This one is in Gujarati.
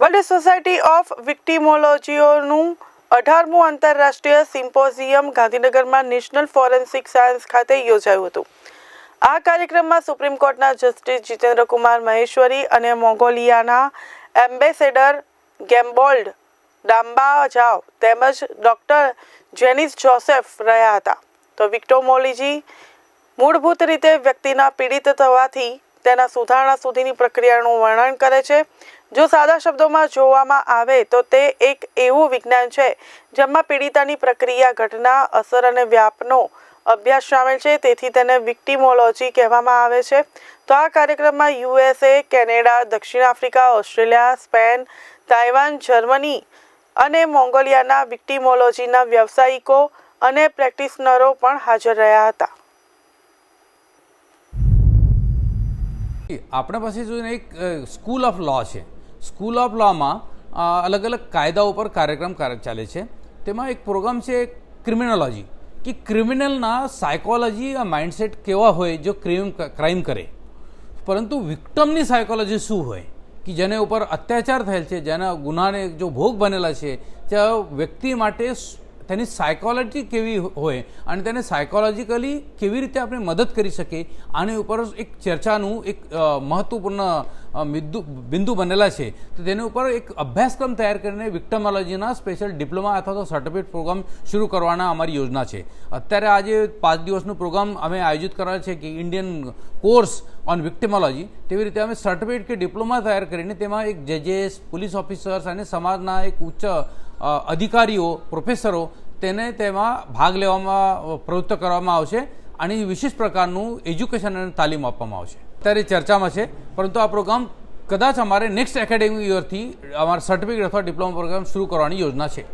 વર્લ્ડ સોસાયટી ઓફ વિક્ટિમોલોજીઓનું અઢારમું આંતરરાષ્ટ્રીય સિમ્પોઝિયમ ગાંધીનગરમાં નેશનલ ફોરેન્સિક સાયન્સ ખાતે યોજાયું હતું. આ કાર્યક્રમમાં સુપ્રીમ કોર્ટના જસ્ટિસ જીતેન્દ્રકુમાર મહેશ્વરી અને મોંગોલિયાના એમ્બેસેડર ગેમ્બોલ્ડ ડામ્બાજાવ તેમજ ડૉક્ટર જેનિસ જોસેફ રહ્યા હતા. તો વિક્ટોમોલોજી મૂળભૂત રીતે વ્યક્તિના પીડિત થવાથી તેના સુધારણા સુધીની પ્રક્રિયાનું વર્ણન કરે છે. જો સાદા શબ્દોમાં જોવામાં આવે તો તે એક એવું વિજ્ઞાન છે, જેમાં પીડિતાની પ્રક્રિયા, ઘટના, અસર અને વ્યાપનો અભ્યાસ સામેલ છે. તેથી તેને વિક્ટિમોલોજી કહેવામાં આવે છે. તો આ કાર્યક્રમમાં યુએસએ, કેનેડા, દક્ષિણ Africa, Australia, Spain, Taiwan, Germany અને મોંગોલિયાના વિક્ટિમોલોજીના વ્યવસાયિકો અને પ્રેક્ટિશનરો પણ હાજર રહ્યા હતા. આપણા પાસે જોઈને એક સ્કૂલ ઓફ લો છે. સ્કૂલ ઓફ લોમાં અલગ અલગ કાયદાઓ પર કાર્યક્રમ ચાલે છે. તેમાં એક પ્રોગ્રામ છે ક્રિમિનોલોજી, કે ક્રિમિનલના સાયકોલોજી માઇન્ડસેટ કેવા હોય જો ક્રાઇમ ક્રાઇમ કરે. પરંતુ વિક્ટમની સાયકોલોજી શું હોય? કે જેને ઉપર અત્યાચાર થયેલ છે, જેના ગુનાને જો ભોગ બનેલા છે ત્યાં વ્યક્તિ માટે તેની સાયકોલોજી કેવી હોય અને તેને સાયકોલોજીકલી કેવી રીતે આપણે મદદ કરી શકીએ, આની ઉપર એક ચર્ચાનું એક મહત્વપૂર્ણ બિંદુ બિંદુ બનેલા છે. તો તેની ઉપર એક અભ્યાસક્રમ તૈયાર કરીને વિક્ટમોલોજીના સ્પેશિયલ ડિપ્લોમા અથવા તો સર્ટિફિકેટ પ્રોગ્રામ શરૂ કરવાના અમારી યોજના છે. અત્યારે આજે પાંચ દિવસનું પ્રોગ્રામ અમે આયોજિત કરેલ છે કે ઇન્ડિયન કોર્સ ઓન વિક્ટિમોલોજી તેવી રીતે અમે સર્ટિફિકેટ કે ડિપ્લોમા તૈયાર કરીને તેમાં એક જજેસ પોલીસ ઓફિસર્સ અને સમાજના એક ઉચ્ચ અધિકારીઓ, પ્રોફેસરો તેને તેમાં ભાગ લેવામાં પ્રવૃત્ત કરવામાં આવશે અને વિશેષ પ્રકારનું એજ્યુકેશન અને તાલીમ આપવામાં આવશે. અત્યારે ચર્ચામાં છે, પરંતુ આ પ્રોગ્રામ કદાચ અમારે નેક્સ્ટ એકેડેમિક યરથી અમારા સર્ટિફિકેટ અથવા ડિપ્લોમા પ્રોગ્રામ શરૂ કરવાની યોજના છે.